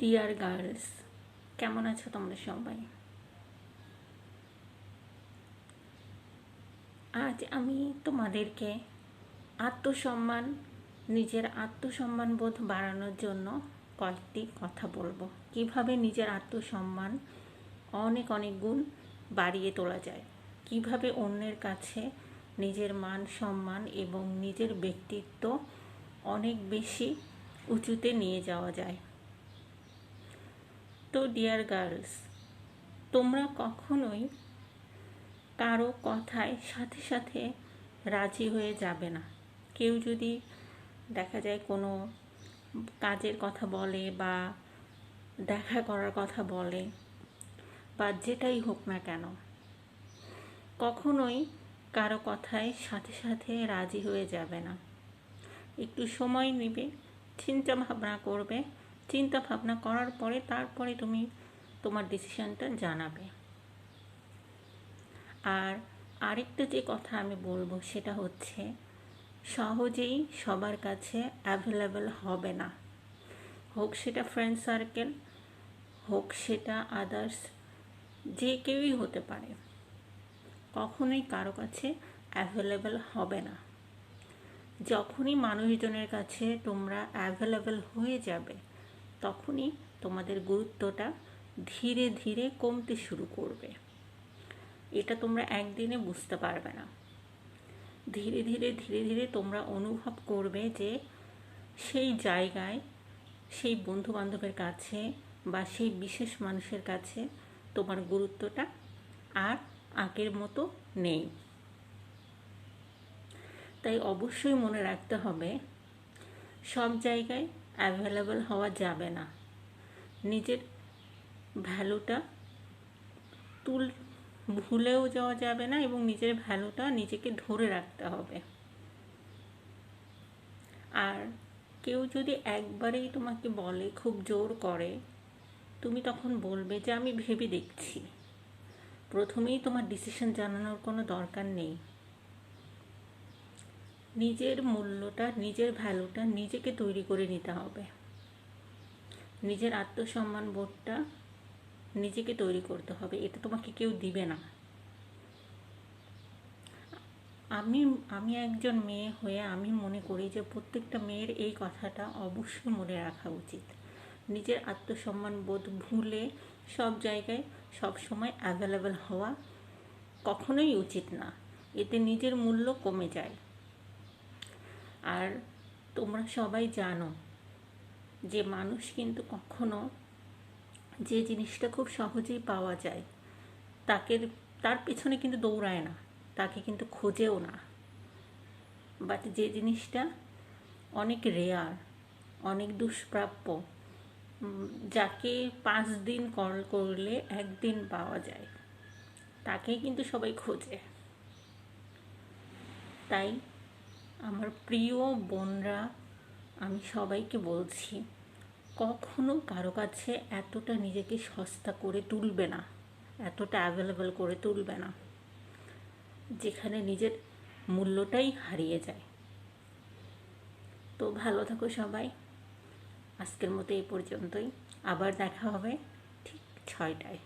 Deer girls কেমন আছো তোমরা সবাই? আজ আমি তোমাদেরকে আত্মসম্মান, নিজের আত্মসম্মান বোধ বাড়ানোর জন্য কয়েকটি কথা বলব। কীভাবে নিজের আত্মসম্মান অনেক অনেক গুণ বাড়িয়ে তোলা যায়? কীভাবে অন্যের কাছে নিজের মান সম্মান এবং নিজের ব্যক্তিত্ব অনেক বেশি উঁচুতে নিয়ে যাওয়া যায়? তো ডিয়ার গার্লস তোমরা কখনোই কারও কথায় সাথে সাথে রাজি হয়ে যাবে না। কেউ যদি দেখা যায় কোনো কাজের কথা বলে বা দেখা করার কথা বলে বা যেটাই হোক না কেন, কখনোই কারও কথায় সাথে সাথে রাজি হয়ে যাবে না। একটু সময় নেবে, চিন্তা ভাবনা করবে চিন্তা ভাবনা করার পরে তারপরে তুমি তোমার ডিসিশনটা জানাবে। আর আরেকটা যে কথা আমি বলব সেটা হচ্ছে, সহজেই সবার কাছে অ্যাভেলেবেল হবে না। হোক সেটা ফ্রেন্ড সার্কেল হোক সেটা আদার্স যে কেউই হতে পারে। কখনোই কারও কাছে অ্যাভেলেবেল হবে না। যখনই মানুষজনের কাছে তোমরা অ্যাভেলেবেল হয়ে যাবে তখনই তোমাদের গুরুত্বটা ধীরে ধীরে কমতে শুরু করবে। এটা তোমরা একদিনে বুঝতে পারবে না। ধীরে ধীরে ধীরে ধীরে তোমরা অনুভব করবে যে সেই জায়গায় সেই বন্ধু বান্ধবের কাছে বা সেই বিশেষ মানুষের কাছে তোমার গুরুত্বটা আর আগের মতো নেই। তাই অবশ্যই মনে রাখতে হবে, সব জায়গায় অ্যাভেলেবল হওয়া যাবে না। নিজের ভ্যালুটা তুল, ভুলেও যাওয়া যাবে না এবং নিজের ভ্যালুটা নিজেকে ধরে রাখতে হবে। আর কেউ যদি একবারেই তোমাকে বলে, খুব জোর করে, তুমি তখন বলবে যে, আমি ভেবে দেখছি। প্রথমেই তোমার ডিসিশন জানানোর কোনো দরকার নেই। নিজের মূল্যটা, নিজের ভ্যালুটা নিজেকে তৈরি করে নিতে হবে। নিজের আত্মসম্মান বোধটা নিজেকে তৈরি করতে হবে। এটা তোমাকে কেউ দিবে না। আমি আমি একজন মেয়ে হয়ে আমি মনে করি যে প্রত্যেকটা মেয়ের এই কথাটা অবশ্যই মনে রাখা উচিত। নিজের আত্মসম্মান বোধ ভুলে সব জায়গায় সব সময় অ্যাভেলেবেল হওয়া কখনোই উচিত না। এতে নিজের মূল্য কমে যায়। আর তোমরা সবাই জানো যে মানুষ কিন্তু কখনো যে জিনিসটা খুব সহজেই পাওয়া যায়, তাকে তার পেছনে কিন্তু দৌড়ায় না, তাকে কিন্তু খোঁজেও না। বাট যে জিনিসটা অনেক রেয়ার অনেক দুষ্প্রাপ্য যাকে পাঁচ দিন কল করলে একদিন পাওয়া যায়, তাকেই কিন্তু সবাই খোঁজে। তাই আমার প্রিয় বোনরা, আমি সবাইকে বলছি, কখনো কারও কাছে এতটা নিজেকে সস্তা করে তুলবে না, এতটা অ্যাভেলেবেল করে তুলবে না, যেখানে নিজের মূল্যটাই হারিয়ে যায়। তো ভালো থাকো সবাই। আজকের মতো এই পর্যন্তই। আবার দেখা হবে ঠিক ছয়টায়।